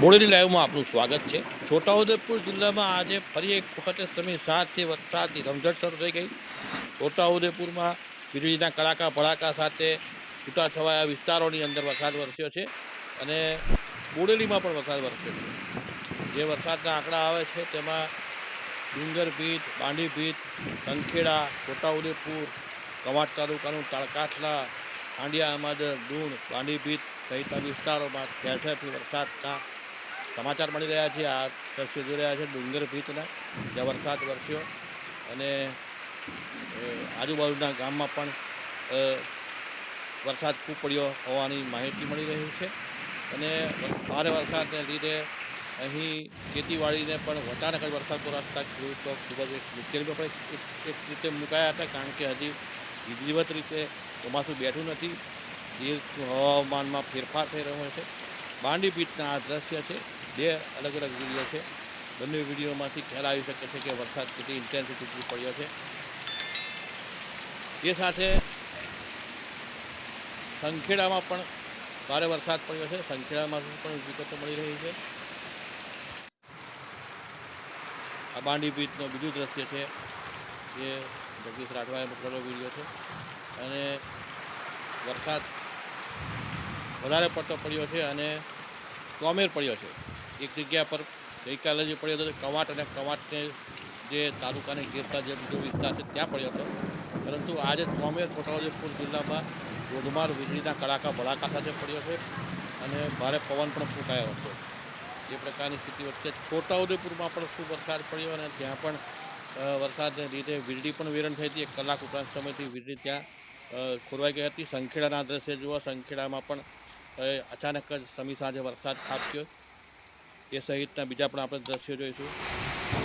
બોડેલી લાઈવમાં આપનું સ્વાગત છે. છોટાઉદેપુર જિલ્લામાં આજે ફરી એક વખતે સમી સાતથી વરસાદથી રમઝટ શરૂ થઈ ગઈ. છોટાઉદેપુરમાં વીજળીના કડાકા ભડાકા સાથે છૂટાછવાયા વિસ્તારોની અંદર વરસાદ વરસ્યો છે અને બોડેલીમાં પણ વરસાદ વરસ્યો છે. જે વરસાદના આંકડા આવે છે તેમાં ડુંગર બીચ કંખેડા, છોટાઉદેપુર, કવાટ તાલુકાનું તળકાથલા, ખાંડિયા અમાદર ડૂણ બાંડી બીચ સહિતના વિસ્તારોમાં ઠેર ઠેરથી વરસાદના સમાચાર મળી રહ્યા છે. આ દ્રશ્યો જોઈ રહ્યા છે ડુંગર ભીતના, જ્યાં વરસાદ વરસ્યો અને આજુબાજુના ગામમાં પણ વરસાદ ખૂબ પડ્યો હોવાની માહિતી મળી રહી છે. અને ભારે વરસાદને લીધે અહીં ખેતીવાડીને પણ અચાનક જ વરસાદ વરસતા ખેડૂતો ખૂબ જ મુશ્કેલીમાં પણ એક રીતે મુકાયા હતા કારણ કે હજી વિધિવત રીતે ચોમાસું બેઠું નથી. એ હવામાનમાં ફેરફાર થઈ રહ્યો છે. બાંડી બીચના આ દ્રશ્ય છે. બે અલગ અલગ વીડિયો છે. બંને વિડીયોમાંથી ખ્યાલ આવી શકે છે કે વરસાદ કેટલી ઇન્ટેન્સિટીથી પડ્યો છે. એ સાથે સંખેડામાં પણ ભારે વરસાદ પડ્યો છે. સંખેડામાંથી પણ વિગતો મળી રહી છે. આ બાંડી બીચનો બીજું દ્રશ્ય છે. જે જગદીશ રાઠવાએ મોકલેલો વીડિયો છે. અને વરસાદ વધારે પડતો પડ્યો છે અને કોમેર પડ્યો છે. એક જગ્યા પર ગઈકાલે જે પડ્યો હતો, કવાટ અને કવાટને જે તાલુકાને ઘેરતા જે બીજો વિસ્તાર છે, ત્યાં પડ્યો હતો. પરંતુ આજે ચોમેર છોટાઉદેપુર જિલ્લામાં ધોધમાર વીજળીના કડાકા ભડાકા સાથે પડ્યો છે અને ભારે પવન પણ ફૂંકાયો હતો. એ પ્રકારની સ્થિતિ વચ્ચે છોટાઉદેપુરમાં પણ ખૂબ વરસાદ પડ્યો અને ત્યાં પણ વરસાદને લીધે વીજળી પણ વેરણ થઈ હતી. એક કલાક ઉપરાંત સમયથી વીજળી ત્યાં ખોરવાઈ ગઈ હતી. સંખેડાના દ્રશ્ય જુઓ, સંખેડામાં પણ અચાનક જ સમી સાંજે વરસાદ ખાબક્યો એ સહિતના બીજા પણ આપણે દ્રશ્યો જોઈશું.